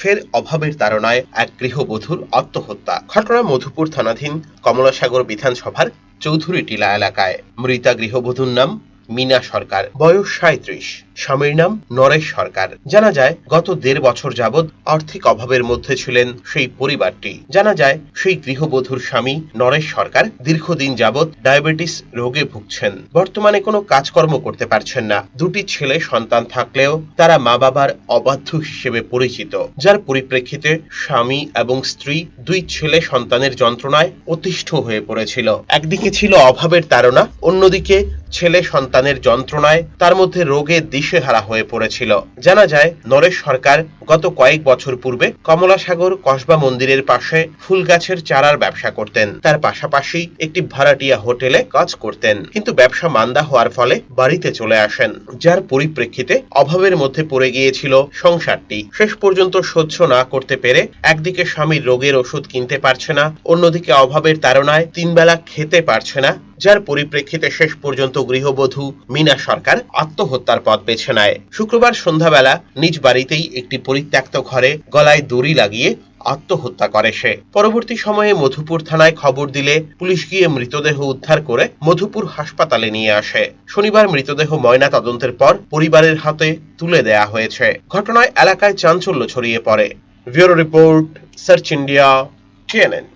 ফের অভাবের তারণায় এক গৃহবধূর আত্মহত্যা। ঘটনা মধুপুর থানাধীন কমলাসাগর বিধানসভার চৌধুরী টিলা এলাকায়। মৃতা গৃহবধূর নাম মিনা সরকার। বয়স সাঁত্রিশ স্বামীর নাম নরেশ সরকার। জানা যায়, গত দেড় বছর যাবৎ আর্থিক অভাবের মধ্যে ছিলেন সেই পরিবারটি। জানা যায়, সেই গৃহবধূর স্বামী নরেশ সরকার দীর্ঘদিন যাবৎ ডায়াবেটিস রোগে ভুগছেন। বর্তমানে কোনো কাজকর্ম করতে পারছেন না। দুটি ছেলে সন্তান থাকলেও তারা মা বাবার অবাধ্য হিসেবে পরিচিত। যার পরিপ্রেক্ষিতে স্বামী এবং স্ত্রী দুই ছেলে সন্তানের যন্ত্রণায় অতিষ্ঠ হয়ে পড়েছিল। একদিকে ছিল অভাবের তাড়না, অন্যদিকে ছেলে সন্তানের যন্ত্রণায় তার মধ্যে রোগে দিশেহারা হয়ে পড়েছিল। জানা যায়, নরেশ সরকার গত কয়েক বছর পূর্বে কমলাসাগর কসবা মন্দিরের পাশে ফুল গাছের চারার ব্যবসা করতেন। তার পাশাপাশি একটি ভাড়াটিয়া হোটেলে কাজ করতেন। কিন্তু ব্যবসা মান্দা হওয়ার ফলে বাড়িতে চলে আসেন, যার পরিপ্রেক্ষিতে অভাবের মধ্যে পড়ে গিয়েছিল সংসারটি। শেষ পর্যন্ত সহ্য না করতে পেরে একদিকে স্বামীর রোগের ওষুধ কিনতে পারছে না, অন্যদিকে অভাবের তাড়নায় তিনবেলা খেতে পারছে না যার পরিপ্রেক্ষিতে শেষ পর্যন্ত গৃহবধূ মিনা সরকার আত্মহত্যার পথ বেছে নেয়। শুক্রবার সন্ধ্যাবেলা নিজ বাড়িতেই একটি পরিত্যক্ত ঘরে গলায় দড়ি লাগিয়ে আত্মহত্যা করে সে। পরবর্তী সময়ে মধুপুর থানায় খবর দিলে পুলিশ গিয়ে মৃতদেহ উদ্ধার করে মধুপুর হাসপাতালে নিয়ে আসে। শনিবার মৃতদেহ ময়না তদন্তের পর পরিবারের হাতে তুলে দেয়া হয়েছে। ঘটনায় এলাকায় চাঞ্চল্য ছড়িয়ে পড়ে। Bureau report, search India, TNN.